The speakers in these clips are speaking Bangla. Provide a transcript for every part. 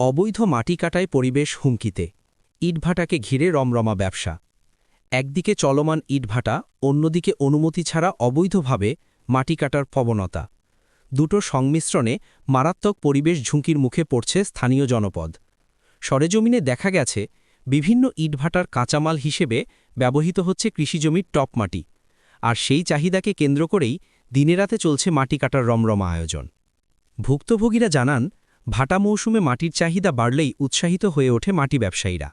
অবৈধ মাটি কাটায় পরিবেশ হুমকিতে। ইটভাটাকে ঘিরে রমরমা ব্যবসা। একদিকে চলমান ইটভাটা, অন্যদিকে অনুমতি ছাড়া অবৈধভাবে মাটি কাটার প্রবণতা। দুটো সংমিশ্রণে মারাত্মক পরিবেশ ঝুঁকির মুখে পড়ছে স্থানীয় জনপদ। সরেজমিনে দেখা গেছে, বিভিন্ন ইটভাটার কাঁচামাল হিসেবে ব্যবহৃত হচ্ছে কৃষিজমির টপ মাটি, আর সেই চাহিদাকে কেন্দ্র করেই দিনেরাতে চলছে মাটি কাটার রমরমা আয়োজন। ভুক্তভোগীরা জানান ভাটা মৌসুমে মাটির চাহিদা বাড়লেই উৎসাহিত হয়ে ওঠে মাটি ব্যবসায়ীরা।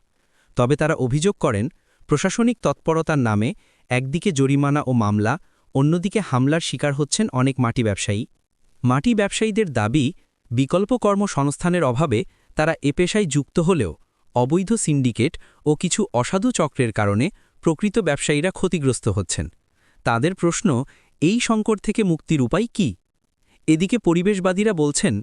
তবে তারা অভিযোগ করেন, প্রশাসনিক তৎপরতার নামে একদিকে জরিমানা ও মামলা, অন্যদিকে হামলার শিকার হচ্ছেন অনেক মাটি ব্যবসায়ী। মাটি ব্যবসায়ীদের দাবি, বিকল্প কর্মসংস্থানের অভাবে তারা এ পেশায় যুক্ত হলেও অবৈধ সিন্ডিকেট ও কিছু অসাধু চক্রের কারণে প্রকৃত ব্যবসায়ীরা ক্ষতিগ্রস্ত হচ্ছেন। তাদের প্রশ্ন, এই সংকট থেকে মুক্তির উপায় কী? এদিকে পরিবেশবাদীরা বলছেন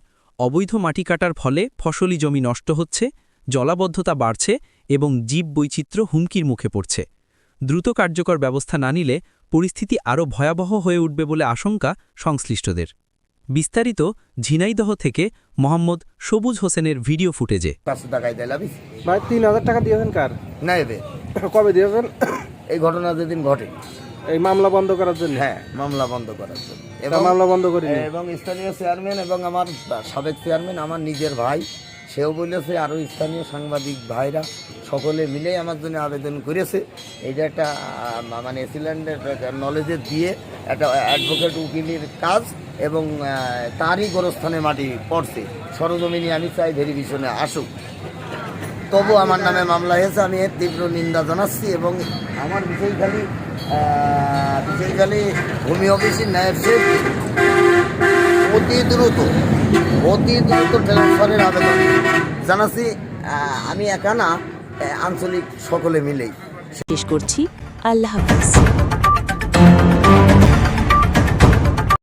অবৈধ মাটি কাটার ফলে ফসলি জমি নষ্ট হচ্ছে জলাবদ্ধতা বাড়ছে এবং জীব বৈচিত্র্য হুমকির মুখে পড়ছে। দ্রুত কার্যকর ব্যবস্থা না নিলে পরিস্থিতি আরও ভয়াবহ হয়ে উঠবে বলে আশঙ্কা সংশ্লিষ্টদের। বিস্তারিত ঝিনাইদহ থেকে মোহাম্মদ সবুজ হোসেনের ভিডিও ফুটেজে। ভাই তিন হাজার টাকা দিয়েছেন কার? না কবে দিয়েছেন? এই ঘটনা যেদিন ঘটে এই মামলা বন্ধ করার জন্য? হ্যাঁ মামলা বন্ধ করার জন্য। এবং মামলা বন্ধ করিনি? এবং স্থানীয় চেয়ারম্যান এবং আমার সাবেক চেয়ারম্যান আমার নিজের ভাই সেও বলেছে আরও স্থানীয় সাংবাদিক ভাইরা সকলে মিলেই আমার জন্য আবেদন করেছে। এইটা একটা মানে সিলিন্ডার নলেজে দিয়ে একটা অ্যাডভোকেট উকিলের কাজ এবং তারই গোরস্থানে মাটি পড়ছে। সরজমিনি আমি চাই ভেরিফিশনে আসুক। তবু আমার নামে মামলা হয়েছে আমি এর তীব্র নিন্দা জানাচ্ছি এবং আমার বিষয়খালী বিষয়খালী ভূমি অফিসের ন্যায় চেয়ে অতি দ্রুত অতি দ্রুত ট্রান্সফারের আবেদন। জানাচ্ছি আমি একা না আঞ্চলিক সকলে মিলেই। শেষ করছি। আল্লাহ হাফিজ।